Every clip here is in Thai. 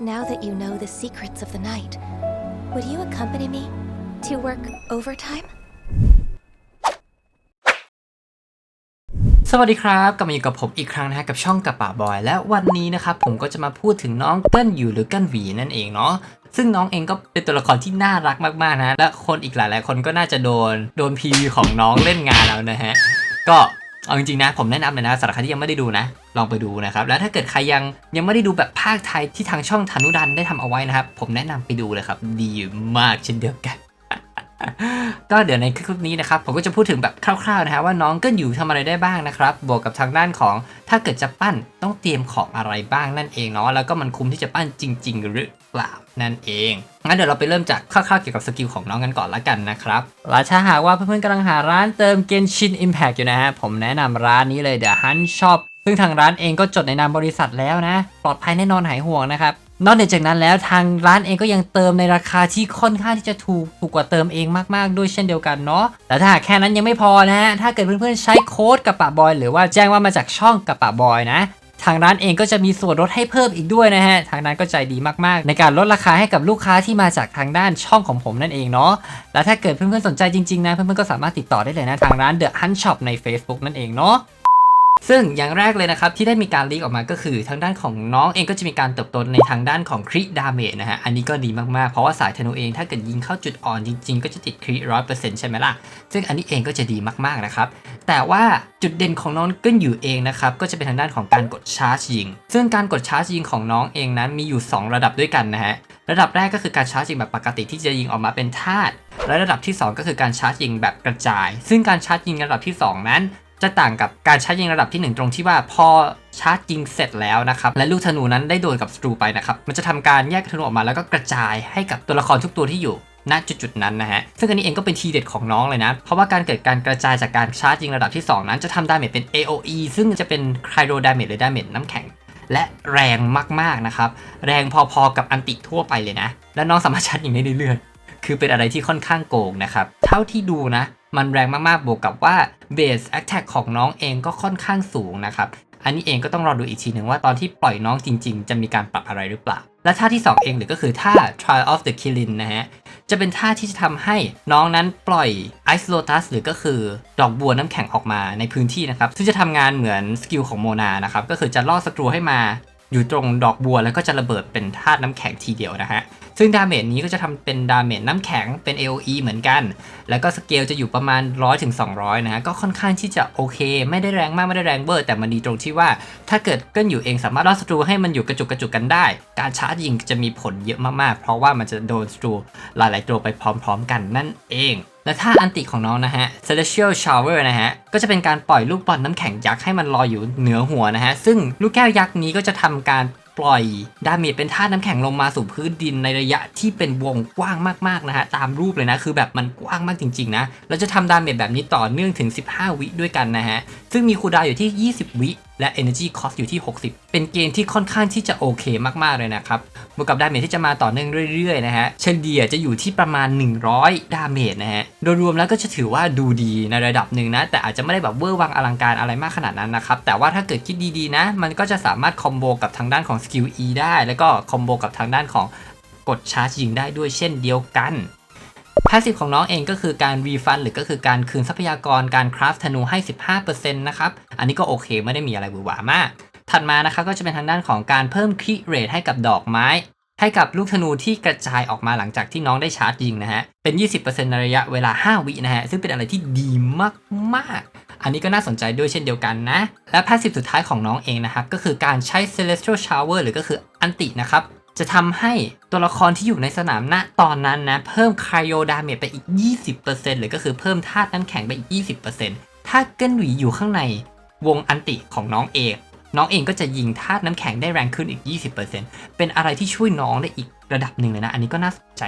Now that you know the secrets of the night, would you accompany me to work overtime? สวัสดีครับกลับมาอยู่กับผมอีกครั้งนะฮะกับช่องกับป่าบอย และวันนี้นะครับผมก็จะมาพูดถึงน้องเกิ้ลอยู่หรือเกิ้ลหวีนั่นเองเนาะซึ่งน้องเองก็เป็นตัวละครที่น่ารักมากๆนะ และคนอีกหลายๆคนก็น่าจะโดน โดนพีของน้องเล่นงานแล้วนะฮะ ก็ เอาจริงๆนะผมแนะนำเลยนะสำหรับใครที่ยังไม่ได้ดูนะ ลองไปดูนะครับ แล้วถ้าเกิดใครยังยังไม่ได้ดูแบบภาคไทยที่ทางช่องธนุดันได้ทำเอาไว้นะครับ ผมแนะนำไปดูเลยครับ ดีมากเช่นเดียวกัน ก็เดี๋ยวในคลิปนี้นะครับผมก็จะพูดถึงแบบคร่าวๆนะฮะว่าน้องเก็อยู่ทำอะไรได้บ้างนะครับ บวกกับทางด้านของถ้าเกิดจะปั้นต้องเตรียมของอะไรบ้างนั่นเองเนาะแล้วก็มันคุ้มที่จะปั้นจริง ๆ หรือเปล่านั่นเองงั้นเดี๋ยวเราไปเริ่มจากคร่าวๆเกี่ยวกับสกิลของน้องกันก่อนละกันนะครับและถ้าหากว่าเพื่อนๆกำลังหาร้านเติมเกนชิน Impact อยู่นะฮะผมแนะนำร้านนี้เลย The Hunt Shop ซึ่งทางร้านเองก็จดในนามบริษัทแล้วนะ ปลอดภัยแน่นอนหายห่วงนะครับ นอกจากนั้นแล้วทางร้านเองก็ยังเติมในราคาที่ค่อนข้างที่จะถูกถูกกว่าเติมเองมากๆด้วยเช่นเดียวกันเนาะแต่ถ้าหากแค่นั้นยังไม่พอนะฮะถ้าเกิดเพื่อนๆใช้โค้ดกับปะบอยหรือว่าแจ้งว่ามาจากช่องกับปะบอยนะทางร้านเองก็จะมีส่วนลดให้เพิ่มอีกด้วยนะฮะ ทางร้านก็ใจดีมากๆ ในการลดราคาให้กับลูกค้าที่มาจากทางด้านช่องของผมนั่นเองเนาะ แล้วถ้าเกิดเพื่อนๆสนใจจริงๆนะ เพื่อนๆก็สามารถติดต่อได้เลยนะ ทางร้าน The Hunt Shop ใน Facebook นั่นเองเนาะ ซึ่งอย่างแรกเลยนะครับ ที่ได้มีการลีกออกมาก็คือ ทางด้านของน้องเองก็จะมีการเติบโตในทางด้านของคริดาเมจนะฮะ อันนี้ก็ดีมากๆ เพราะว่าสายธนูเองถ้าเกิดยิงเข้าจุดอ่อนจริงๆ ก็จะติดคริร้อยเปอร์เซ็นต์ใช่ไหมล่ะ ซึ่งอันนี้เองก็จะดีมากๆนะครับ แต่ว่าจุดเด่นของน้องเกินอยู่เองนะครับ ก็จะเป็นทางด้านของการกดชาร์จยิง ซึ่งการกดชาร์จยิงของน้องเองนั้นมีอยู่ 2 ระดับด้วยกันนะฮะ ระดับแรกก็คือการชาร์จยิงแบบปกติที่จะยิงออกมาเป็นธาตุและระดับที่ 2 ก็คือการชาร์จยิงแบบกระจาย ซึ่งการชาร์จยิงระดับที่ 2 นั้น จะต่างกับการชาร์จยิงระดับที่ 1 ตรงที่ว่าพอชาร์จยิงเสร็จแล้วนะครับ และลูกธนูนั้นได้โดนกับศัตรูไปนะครับ มันจะทำการแยกธนูออกมาแล้วก็กระจายให้กับตัวละครทุกตัวที่อยู่ณจุดๆนั้นนะฮะ ซึ่งอันนี้เองก็เป็นทีเด็ดของน้องเลยนะ เพราะว่าการเกิดการกระจายจากการชาร์จยิงระดับที่ 2 นั้นจะทำดาเมจเป็น AOE ซึ่งจะเป็นไคลโดดาเมจหรือดาเมจน้ำแข็ง และแรงมากๆนะครับ แรงพอๆกับอันติทั่วไปเลยนะ และน้องสามารถชาร์จยิงได้เรื่อยๆ คือเป็นอะไรที่ค่อนข้างโกงนะครับ เท่าที่ดูนะ มันแรงมากๆ บวกกับว่าเบสแอคแท็กของน้องเองก็ค่อนข้างสูงนะครับอันนี้เองก็ต้องรอดูอีกทีหนึ่งว่าตอนที่ปล่อยน้องจริง ๆ จะมีการปรับอะไรหรือเปล่า และท่าที่ 2 เองหรือก็คือท่า Trial of the Killing นะฮะ จะเป็นท่าที่จะทำให้น้องนั้นปล่อย Ice Lotus หรือก็คือดอกบัวน้ำแข็งออกมาในพื้นที่นะครับ ซึ่งจะทำงานเหมือนสกิลของโมนานะครับ ก็คือจะล่อศัตรูให้มาอยู่ตรงดอกบัวแล้วก็จะระเบิดเป็นธาตุน้ำแข็งทีเดียวนะฮะ ซึ่งดาเมจนี้ก็จะทำเป็นดาเมจน้ำแข็งเป็น AOE เหมือนกัน แล้วก็สเกลจะอยู่ประมาณ 100ถึง200นะฮะ ก็ค่อนข้างที่จะโอเค ไม่ได้แรงมากไม่ได้แรงเบอร์ แต่มันดีตรงที่ว่า ถ้าเกิดเกินอยู่เองสามารถล่อศัตรูให้มันอยู่กระจุกกระจุกกันได้ การชาร์จยิงจะมีผลเยอะมากๆ เพราะว่ามันจะโดนศัตรูหลายๆตัวไปพร้อม ๆ กันนั่นเองและถ้าอันติของน้องนะฮะ Celestial Shower นะฮะ ก็จะเป็นการปล่อยลูกบอลน้ำแข็งยักษ์ให้มันลอยอยู่เหนือหัวนะฮะ ซึ่งลูกแก้วยักษ์นี้ก็จะทำการ ปล่อยดาเมจเป็นธาตุน้ำแข็งลงมาสู่พื้นดินในระยะที่เป็นวงกว้างมากๆนะฮะตามรูปเลยนะคือแบบมันกว้างมากจริงๆนะเราจะทำดาเมจแบบนี้ต่อเนื่องถึง 15 วิด้วยกันนะฮะซึ่งมีคูดาวอยู่ที่ 20 วิ และ Energy Cost อยู่ที่ 60 เป็นเกณฑ์ที่ค่อนข้างที่จะโอเคมากๆเลยนะครับบวกกับดาเมจที่จะมาต่อเนื่องเรื่อยๆนะฮะเฉลี่ยจะอยู่ที่ประมาณ 100 ดาเมจนะฮะโดยรวมแล้วก็จะถือว่าดูดีในระดับหนึ่งนะ แต่อาจจะไม่ได้แบบเวอร์วังอลังการอะไรมากขนาดนั้นนะครับแต่ว่าถ้าเกิดคิดดีๆนะ มันก็จะสามารถคอมโบกับทางด้านของสกิล E ได้ แล้วก็คอมโบกับทางด้านของกดชาร์จยิงได้ด้วยเช่นเดียวกัน พาสซีฟของน้องเองก็คือการรีฟันหรือก็คือการคืนทรัพยากรการคราฟธนูให้ 15%นะครับ อันนี้ก็โอเคไม่ได้มีอะไรหวือหวามาก ถัดมานะครับก็จะเป็นทางด้านของการเพิ่มคริเรทให้กับดอกไม้ ให้กับลูกธนูที่กระจายออกมาหลังจากที่น้องได้ชาร์จยิงนะฮะ เป็น 20%ในระยะเวลา 5 วินะฮะ ซึ่งเป็นอะไรที่ดีมากๆ อันนี้ก็น่าสนใจด้วยเช่นเดียวกันนะ และพาสซีฟสุดท้ายของน้องเองนะครับก็คือการใช้ Celestial Shower หรือก็คืออันตินะครับ จะทำให้ตัวละครที่อยู่ในสนามณตอนนั้นนะ เพิ่มค r โ o ดาเมจไปอีก 20%หรือก็คือเพิ่มธาตุน้ำแข็งไปอีก 20%ถ้าเกินหวีอยู่ข้างในวงอันติของน้องเองน้องเองก็จะยิงธาตุน้ำแข็งได้แรงขึ้นอีก 20%เป็นอะไรที่ช่วยน้องได้อีกระดับหนึ่งเลยนะ อันนี้ก็น่าสนใจ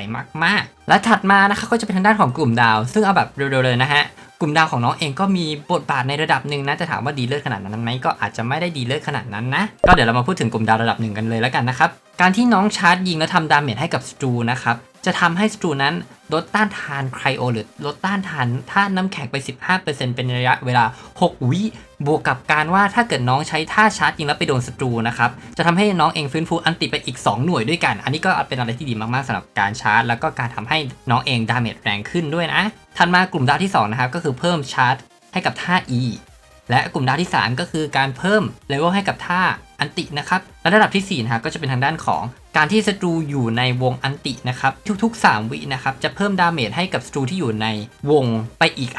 มากๆ และถัดมานะคะก็จะเป็นทางด้านของกลุ่มดาว ซึ่งเอาแบบเร็วๆเลยนะฮะ กลุ่มดาวของน้องเองก็มีบทบาทในระดับหนึ่งนะจะถามว่าดีเลิศขนาดนั้นไหมก็อาจจะไม่ได้ดีเลิศขนาดนั้นนะก็เดี๋ยวเรามาพูดถึงกลุ่มดาวระดับหนึ่งกันเลยแล้วกันนะครับการที่น้องชาร์จยิงแล้วทำดาเมจให้กับสตรูนะครับ จะทำให้สตรูนั้นลดต้านทานไครโอหรือลดต้านทานธาน้ำแข็งไป 15%เป็นระยะเวลา 6 วิบวกกับการว่าถ้าเกิดน้องใช้ท่าชาร์จยิงแล้วไปโดนศัตรูนะครับจะทำให้น้องเองฟื้นฟูอันติไปอีก 2 หน่วยด้วยกัน อันนี้ก็เป็นอะไรที่ดีมากๆสำหรับการชาร์จ แล้วก็การทำให้น้องเองดาเมจแรงขึ้นด้วยนะ ถัดมากลุ่มดาวที่สองนะครับก็คือเพิ่มชาร์จให้กับท่า E และกลุ่มดาวที่ 3 ก็คือการเพิ่มเลเวลให้กับท่าอันตินะครับและระดับที่4นะครับก็จะเป็นทางด้านของการที่ศัตรูอยู่ในวงอันตินะครับทุกๆ 3 วินะครับจะเพิ่มดาเมจให้กับศัตรูที่อยู่ในวงไปอีก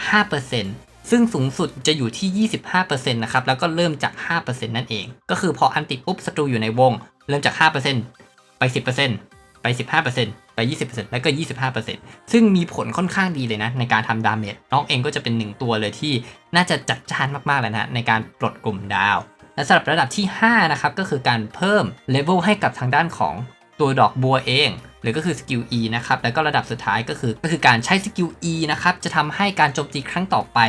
5%ซึ่งสูงสุดจะอยู่ที่ 25%นะครับ แล้วก็เริ่มจาก 5%นั่นเอง ก็คือพออันติปุ๊บศัตรูอยู่ในวง เริ่มจาก 5%ไป 10%ไป 15%ไป 20%แล้วก็ 25%ซึ่งมีผลค่อนข้างดีเลยนะ ในการทำดาเมจน้องเองก็จะเป็นหนึ่งตัวเลยที่น่าจะจัดจ้านมากๆเลยนะในการปลดกลุ่มดาว และสำหรับระดับที่ 5 นะครับ ก็คือการเพิ่มเลเวลให้กับทางด้านของตัวดอกบัวเองหรือก็คือสกิล E นะครับ แล้วก็ระดับสุดท้ายก็คือก็คือการใช้สกิล E นะครับ จะทำให้การโจมตีครั้งต่อไป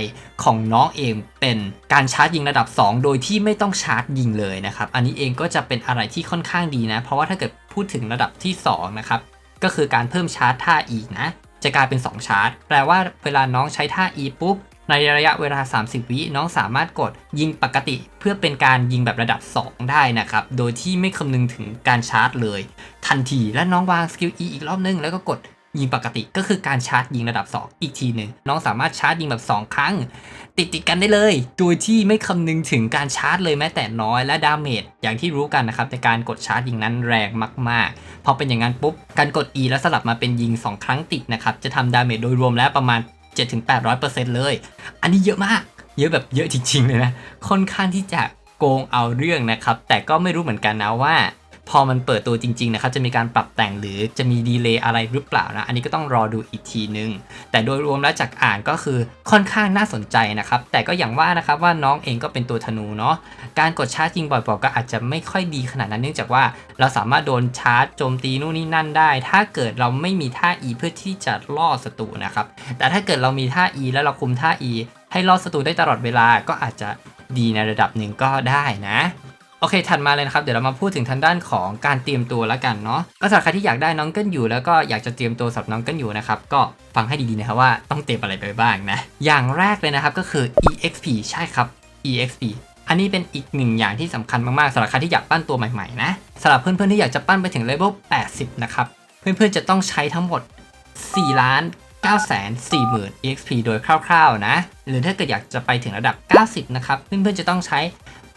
ของน้องเองเป็นการชาร์จยิงระดับ 2 โดยที่ไม่ต้องชาร์จยิงเลยนะครับ อันนี้เองก็จะเป็นอะไรที่ค่อนข้างดีนะ เพราะว่าถ้าเกิดพูดถึงระดับที่2นะครับ ก็คือการเพิ่มชาร์จท่า E นะ จะกลายเป็น 2 ชาร์จ แปลว่าเวลาน้องใช้ท่า E ปุ๊บ ในระยะเวลา 30 วิน้องสามารถกดยิงปกติ เพื่อเป็นการยิงแบบระดับ 2 ได้นะครับ โดยที่ไม่คำนึงถึงการชาร์จเลย ทันทีและน้องวางสกิล E อีกรอบนึงแล้วก็กดยิงปกติก็คือการชาร์จยิงระดับ 2 อีกทีหนึ่งน้องสามารถชาร์จยิงแบบ 2 ครั้ง ติดติดกันได้เลย โดยที่ไม่คำนึงถึงการชาร์จเลยแม้แต่น้อยและดาเมจอย่างที่รู้กันนะครับในการกดชาร์จยิงนั้นแรงมากๆ พอเป็นอย่างนั้นปุ๊บ การกด E แล้วสลับมาเป็นยิง 2 ครั้งติดนะครับจะทำดาเมจโดยรวมแล้วประมาณ 7-800%เลย อันนี้เยอะมาก เยอะแบบเยอะจริงๆเลยนะค่อนข้างที่จะโกงเอาเรื่องนะครับแต่ก็ไม่รู้เหมือนกันนะว่า พอมันเปิดตัวจริงๆนะครับจะมีการปรับแต่งหรือจะมีดีเลย์อะไรหรือเปล่านะ อันนี้ก็ต้องรอดูอีกทีนึง แต่โดยรวมแล้วจากอ่านก็คือค่อนข้างน่าสนใจนะครับ แต่ก็อย่างว่านะครับว่าน้องเองก็เป็นตัวธนูเนาะการกดชาร์จยิงบ่อยๆก็อาจจะไม่ค่อยดีขนาดนั้นเนื่องจากว่า เราสามารถโดนชาร์จโจมตีนู่นนี่นั่นได้ ถ้าเกิดเราไม่มีท่า E เพื่อที่จะล่อศัตรูนะครับแต่ถ้าเกิดเรามีท่า E แล้วเราคุมท่า E ให้ล่อศัตรูได้ตลอดเวลาก็อาจจะดีในระดับหนึ่งก็ได้นะ โอเค ถัดมาเลยนะครับ เดี๋ยวเรามาพูดถึงทางด้านของการเตรียมตัวแล้วกันเนาะ ก็สำหรับใครที่อยากได้น้องเกิลอยู่ แล้วก็อยากจะเตรียมตัวสำหรับน้องเกิลอยู่นะครับ ก็ฟังให้ดีๆนะครับว่าต้องเตรียมอะไรไปบ้างนะ อย่างแรกเลยนะครับก็คือ exp ใช่ครับ exp อันนี้เป็นอีกหนึ่งอย่างที่สำคัญมากๆสำหรับใครที่อยากปั้นตัวใหม่ๆนะสำหรับเพื่อนๆที่อยากจะปั้นไปถึงเลเวล 80 นะครับ เพื่อนๆจะต้องใช้ทั้งหมด 4 ล้าน9 4 0 0 0 0 exp โดยคร่าวๆนะ หรือถ้าเกิดอยากจะไปถึงระดับ 90 นะครับ เพื่อนๆจะต้องใช้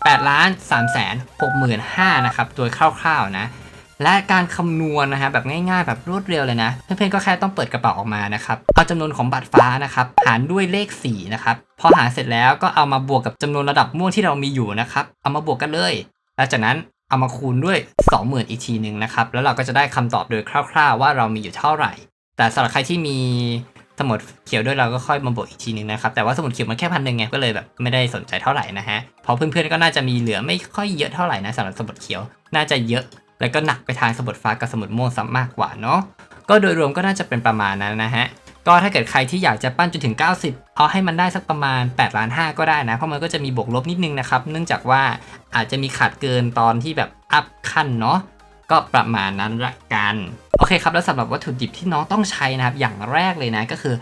8ล้าน3แสน6 5 0 0 0นนะครับโดยคร่าวๆนะ และการคำนวณนะฮะแบบง่ายๆ แบบรวดเร็วเลยนะ เพื่อนๆก็แค่ต้องเปิดกระเป๋าออกมานะครับเอาจำนวนของบัตรฟ้านะครับหารด้วยเลข4นะครับพอหารเสร็จแล้วก็เอามาบวกกับจำนวนระดับม่วงที่เรามีอยู่นะครับเอามาบวกกันเลยแล้วจากนั้นเอามาคูณด้วย 20,000 อีกทีหนึ่งนะครับ แล้วเราก็จะได้คำตอบโดยคร่าว ๆ ว่าเรามีอยู่เท่าไหร่ แต่สำหรับใครที่มี สมุดเขียวด้วยเราก็ค่อยมาบวกอีกทีหนึงนะครับ แต่ว่าสมุดเขียวมันแค่พันหนึ่งไงก็เลยแบบไม่ได้สนใจเท่าไหร่นะฮะเพราะเพื่อนๆก็น่าจะมีเหลือไม่ค่อยเยอะเท่าไหร่นะสำหรับสมุดเขียว น่าจะเยอะ แล้วก็หนักไปทางสมุดฟ้ากับสมุดม่วงซะมากกว่าเนาะก็โดยรวมก็น่าจะเป็นประมาณนั้นนะฮะก็ถ้าเกิดใครที่อยากจะปั้นจนถึง 90 เอาให้มันได้สักประมาณ8ล้าน5ก็ได้นะ เพราะมันก็จะมีบวกลบนิดนึงนะครับ เนื่องจากว่าอาจจะมีขาดเกินตอนที่แบบอัพขั้นเนาะก็ประมาณนั้นละกัน โอเคครับ แล้วสำหรับวัตถุดิบที่น้องต้องใช้นะครับ อย่างแรกเลยนะก็คือ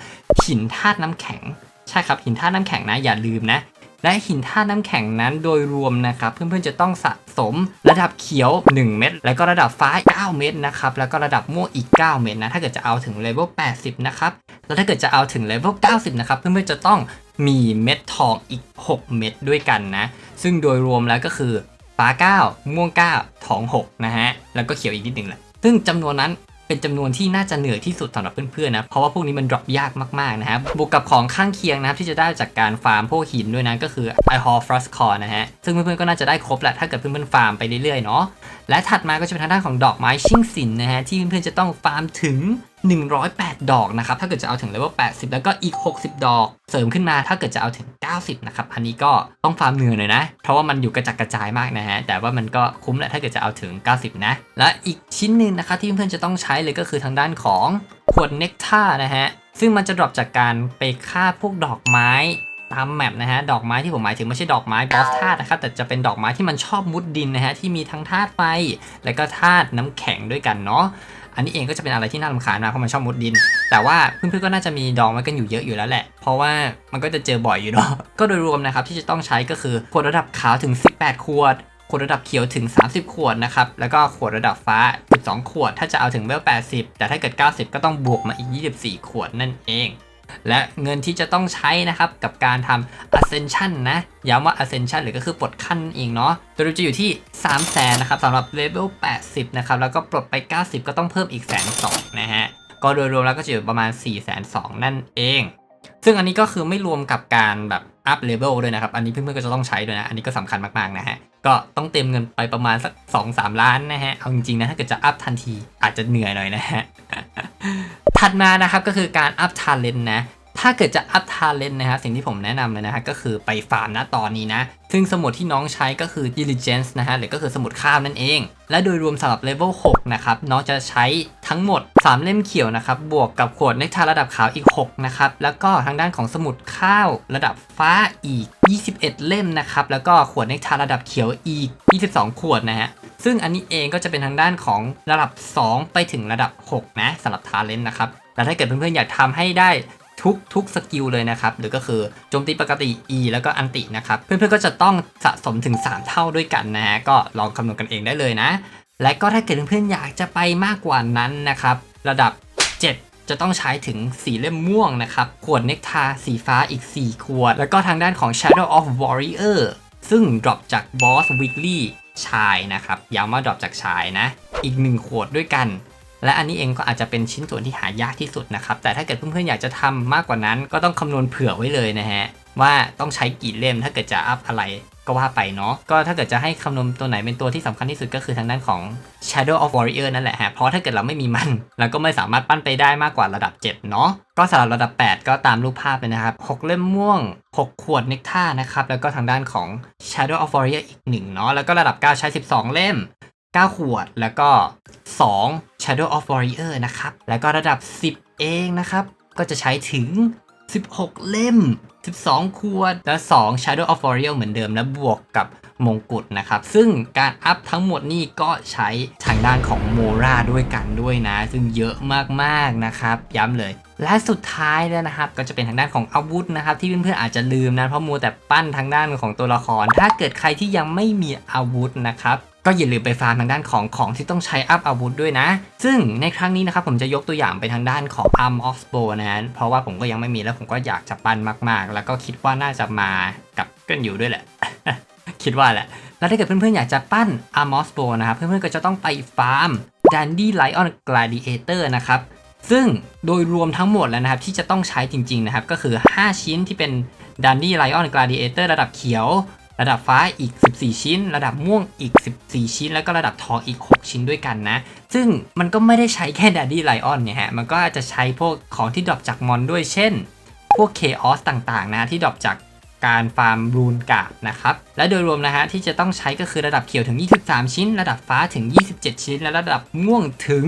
หินธาตุน้ำแข็ง ใช่ครับหินธาตุน้ำแข็งนะอย่าลืมนะ และหินธาตุน้ำแข็งนั้นโดยรวมนะครับ เพื่อนๆจะต้องสะสมระดับเขียว 1 เม็ดแล้วก็ระดับฟ้า 9 เม็ดนะครับแล้วก็ระดับม่วงอีก 9 เม็ดนะถ้าเกิดจะเอาถึงเลเวล80 นะครับแล้วถ้าเกิดจะเอาถึงเลเวล90 นะครับ เพื่อนๆจะต้องมีเม็ดทองอีก 6 เม็ดด้วยกันนะ ซึ่งโดยรวมแล้วก็คือฟ้า 9 ม่วง 9 ทอง 6 นะฮะ แล้วก็เขียวอีกนิดหนึ่งแหละ ซึ่งจำนวนนั้นเป็นจำนวนที่น่าจะเหนื่อยที่สุดสำหรับเพื่อนๆนะเพราะว่าพวกนี้มันดรอปยากมากๆนะครับบวกกับของข้างเคียงนะครับที่จะได้จากการฟาร์มพวกหินด้วยนะก็คือไอฮอฟรอสคอร์นะฮะซึ่งเพื่อนๆก็น่าจะได้ครบแหละถ้าเกิดเพื่อนๆฟาร์มไปเรื่อยๆเนาะและถัดมาก็จะเป็นทางด้านของดอกไม้ชิงสินนะฮะที่เพื่อนๆจะต้องฟาร์มถึง 108 ดอกนะครับ ถ้าเกิดจะเอาถึงเลเวล80 แล้วก็อีก 60 ดอก เสริมขึ้นมาถ้าเกิดจะเอาถึง 90 นะครับ อันนี้ก็ต้องฟาร์มเหนื่อยหน่อยนะ เพราะว่ามันอยู่กระจัดกระจายมากนะฮะ แต่ว่ามันก็คุ้มแหละถ้าเกิดจะเอาถึง 90 นะ และอีกชิ้นหนึ่งนะครับที่เพื่อนๆจะต้องใช้เลยก็คือทางด้านของขวดเนกท่านะฮะ ซึ่งมันจะดรอปจากการไปฆ่าพวกดอกไม้ตามแมปนะฮะ ดอกไม้ที่ผมหมายถึงไม่ใช่ดอกไม้บอสธาตุนะครับ แต่จะเป็นดอกไม้ที่มันชอบมุดดินนะฮะ ที่มีทั้งธาตุไฟ และก็ธาตุน้ำแข็งด้วยกันเนาะ อันนี้เองก็จะเป็นอะไรที่น่ารำคาญมากเพราะมันชอบมุดดิน แต่ว่าเพื่อนๆก็น่าจะมีดองไว้กันอยู่เยอะอยู่แล้วแหละ เพราะว่ามันก็จะเจอบ่อยอยู่เนาะก็โดยรวมนะครับที่จะต้องใช้ก็คือขวดระดับขาวถึง 18 ขวดขวดระดับเขียวถึง 30 ขวดนะครับ แล้วก็ขวดระดับฟ้า 12 ขวด ถ้าจะเอาถึงเวล80 แต่ถ้าเกิด 90 ก็ต้องบวกมาอีก 24 ขวดนั่นเอง และเงินที่จะต้องใช้นะครับกับการทำ ascension นะย้ำว่า ascension หรือก็คือปลดขั้นเองเนาะโดยจะอยู่ที่ 3 0 0แสนนะครับสำหรับ level 80 นะครับ แล้วก็ปลดไป 90 ก็ต้องเพิ่มอีกแสนสองนะฮะ ก็โดยรวมแล้วก็จะอยู่ประมาณ 4 2 0 0 0นั่นเอง ซึ่งอันนี้ก็คือไม่รวมกับการแบบอัพเลเวลด้วยนะครับ อันนี้เพื่อนๆก็จะต้องใช้ด้วยนะ อันนี้ก็สำคัญมากๆนะฮะ ก็ต้องเต็มเงินไปประมาณสัก 2-3 ล้านนะฮะ เอาจริงๆนะ ถ้าเกิดจะอัพทันทีอาจจะเหนื่อยหน่อยนะฮะ ถัดมานะครับก็คือการอัพทาเลนต์นะ ถ้าเกิดจะอัพทาเลนนะครับสิ่งที่ผมแนะนำเลยนะฮะก็คือไปฟาร์มนะตอนนี้นะ ซึ่งสมุดที่น้องใช้ก็คือ diligence นะฮะหรือก็คือสมุดข้าวนั่นเอง และโดยรวมสำหรับเลเวล6นะครับน้องจะใช้ทั้งหมด 3 เล่มเขียวนะครับ บวกกับขวดเนกทาระดับขาวอีก 6 นะครับ แล้วก็ทางด้านของสมุดข้าวระดับฟ้าอีก 21 เล่มนะครับ แล้วก็ขวดเนกทาระดับเขียวอีก 22 ขวดนะฮะซึ่งอันนี้เองก็จะเป็นทางด้านของระดับ 2 ไปถึงระดับ 6 นะสำหรับทาเลนนะครับแต่ถ้าเกิดเพื่อนๆอยากทำให้ได้ ทุกทุกสกิลเลยนะครับ หรือก็คือโจมตีปกติ E แล้วก็อันตินะครับ เพื่อนๆก็จะต้องสะสมถึง 3 เท่าด้วยกันนะฮะก็ลองคำนวณกันเองได้เลยนะ และก็ถ้าเกิดเพื่อนๆอยากจะไปมากกว่านั้นนะครับ ระดับ 7จะต้องใช้ถึง4เล่มม่วงนะครับ ขวดเนกทาสีฟ้าอีก 4 ขวด แล้วก็ทางด้านของ Shadow of Warrior ซึ่งดรอปจาก Boss Weekly ชายนะครับย้ำว่าดรอปจากชายนะ อีก 1 ขวดด้วยกัน และอันนี้เองก็อาจจะเป็นชิ้นส่วนที่หายากที่สุดนะครับ แต่ถ้าเกิดเพื่อนๆอยากจะทำมากกว่านั้น ก็ต้องคำนวณเผื่อไว้เลยนะฮะว่าต้องใช้กี่เล่มถ้าเกิดจะอัพอะไรก็ว่าไปเนาะก็ถ้าเกิดจะให้คำนวณตัวไหนเป็นตัวที่สำคัญที่สุดก็คือทางด้านของ Shadow of Warrior นั่นแหละฮะ เพราะถ้าเกิดเราไม่มีมัน เราก็ไม่สามารถปั้นไปได้มากกว่าระดับ 7 เนาะก็สำหรับระดับ 8 ก็ตามรูปภาพเลยนะครับ 6 เล่มม่วง 6 ขวดเนกท่านะครับ แล้วก็ทางด้านของ Shadow of Warrior อีก 1 เนาะแล้วก็ระดับ 9 ใช้ 12 เล่ม 9 ขวด แล้วก็ 2 Shadow of Warrior นะครับ แล้วก็ระดับ 10 เองนะครับ ก็จะใช้ถึง 16 เล่ม 12 ขวด และ 2 Shadow of Warrior เหมือนเดิม และบวกกับมงกุฎนะครับ ซึ่งการอัพทั้งหมดนี่ก็ใช้ทางด้านของโมราด้วยกันด้วยนะ ซึ่งเยอะมากๆนะครับ ย้ำเลย และสุดท้ายแล้วนะครับ ก็จะเป็นทางด้านของอาวุธนะครับ ที่เพื่อนๆอาจจะลืมนะ เพราะมัวแต่ปั้นทางด้านของตัวละคร ถ้าเกิดใครที่ยังไม่มีอาวุธนะครับ ก็อย่าลืมไปฟาร์มทางด้านของของที่ต้องใช้อัพอาวุธด้วยนะ ซึ่งในครั้งนี้นะครับผมจะยกตัวอย่างไปทางด้านของ Arm of Bow นะเพราะว่าผมก็ยังไม่มีแล้วผมก็อยากจะปั้นมากๆ แล้วก็คิดว่าน่าจะมากับเกันอยู่ด้วยแหละ คิดว่าแหละ แล้วถ้าเกิดเพื่อนๆอยากจะปั้น Armos Bow นะครับเพื่อนๆก็จะต้องไปฟาร์ม Dandy Lion Gladiator นะครับซึ่งโดยรวมทั้งหมดแล้วนะครับที่จะต้องใช้จริงๆนะครับก็คือ 5 ชิ้นที่เป็น Dandy Lion Gladiator ระดับเขียว ระดับฟ้าอีก 14 ชิ้น ระดับม่วงอีก 14 ชิ้น แล้วก็ระดับทองอีก 6 ชิ้นด้วยกันนะ ซึ่งมันก็ไม่ได้ใช้แค่ Dandy Lion เนี่ยฮะ มันก็จะใช้พวกของที่ดรอปจากมอนด้วย เช่น พวก Chaos ต่างๆ นะ ที่ดรอปจากการฟาร์มรูนกาบนะครับ และโดยรวมนะฮะที่จะต้องใช้ก็คือระดับเขียวถึง 23 ชิ้น ระดับฟ้าถึง 27 ชิ้น และระดับม่วงถึง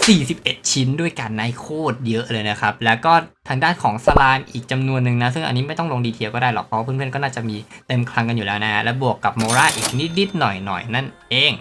41 ชิ้นด้วยกันในโคตรเยอะเลยนะครับ แล้วก็ทางด้านของสลามอีกจำนวนหนึ่งนะ ซึ่งอันนี้ไม่ต้องลงดีเทลก็ได้หรอก เพราะเพื่อนๆก็น่าจะมีเต็มคลังกันอยู่แล้วนะ และบวกกับโมราอีกนิดๆหน่อยๆ นั่นเอง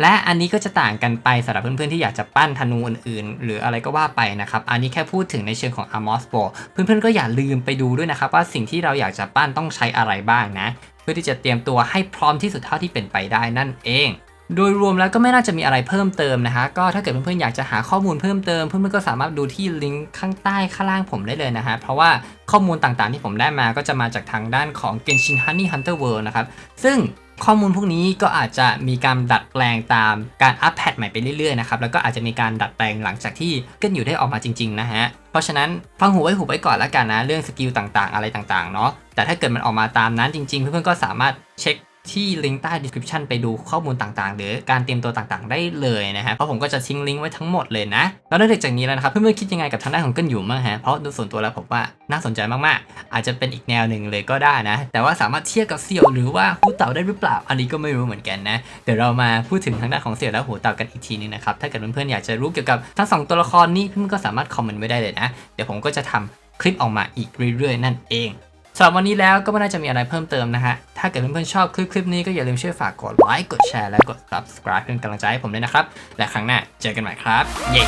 และอันนี้ก็จะต่างกันไปสำหรับเพื่อนๆ ที่อยากจะปั้นธนูอื่นๆ หรืออะไรก็ว่าไปนะครับ อันนี้แค่พูดถึงในเชิงของ Amos b o เพื่อนๆ ก็อย่าลืมไปดูด้วยนะครับว่าสิ่งที่เราอยากจะปั้นต้องใช้อะไรบ้างนะ เพื่อที่จะเตรียมตัวให้พร้อมที่สุดเท่าที่เป็นไปได้นั่นเอง โดยรวมแล้วก็ไม่น่าจะมีอะไรเพิ่มเติมนะฮะก็ถ้าเกิดเพื่อนๆอยากจะหาข้อมูลเพิ่มเติมเพื่อนๆก็สามารถดูที่ลิงก์ข้างใต้ข้างล่างผมได้เลยนะฮะเพราะว่าข้อมูลต่างๆที่ผมได้มาก็จะมาจากทางด้านของ Genshin Honey Hunter World นะครับซึ่งข้อมูลพวกนี้ก็อาจจะมีการดัดแปลงตามการอัปแพทใหม่ไปเรื่อยๆนะครับแล้วก็อาจจะมีการดัดแปลงหลังจากที่เกินอยู่ได้ออกมาจริงๆนะฮะเพราะฉะนั้นฟังหูไว้หูไว้ก่อนแล้วกันนะเรื่องสกิลต่างๆ อะไรต่างๆเนาะแต่ถ้าเกิดมันออกมาตามนั้นจริงๆ เพื่อนๆก็สามารถเช็ค ที่ลิงก์ใต้ description ไปดูข้อมูลต่างๆ หรือการเตรียมตัวต่างๆ ได้เลยนะฮะเพราะผมก็จะทิ้งลิงก์ไว้ทั้งหมดเลยนะแล้วนอกจากนี้แล้วนะครับเพื่อนๆคิดยังไงกับทางด้านของเกินอยู่มั้งฮะเพราะโดยส่วนตัวแล้วผมว่าน่าสนใจมากๆ อาจจะเป็นอีกแนวหนึ่งเลยก็ได้นะ แต่ว่าสามารถเทียบกับเสี่ยวหรือว่าหูเต่าได้หรือเปล่า อันนี้ก็ไม่รู้เหมือนกันนะเดี๋ยวเรามาพูดถึงทางด้านของเสี่ยวและหูเต่ากันอีกทีนึงนะครับถ้าเกิดเพื่อนๆอยากจะรู้เกี่ยวกับทั้งสองตัวละครนี้เพื่อนๆก็สามารถคอมเมนต์ไว้ได้เลยนะเดี๋ยวผมก็จะทำคลิปออกมาอีกเรื่อยๆ นั่นเอง สำหรับวันนี้แล้วก็ไม่น่าจะมีอะไรเพิ่มเติมนะฮะ ถ้าเกิดเพื่อนๆชอบคลิปคลิปนี้ก็อย่าลืมช่วยฝากกดไลค์ กดแชร์ และกด subscribe เป็นกำลังใจให้ผมด้วยนะครับ และครั้งหน้าเจอกันใหม่ครับ เย้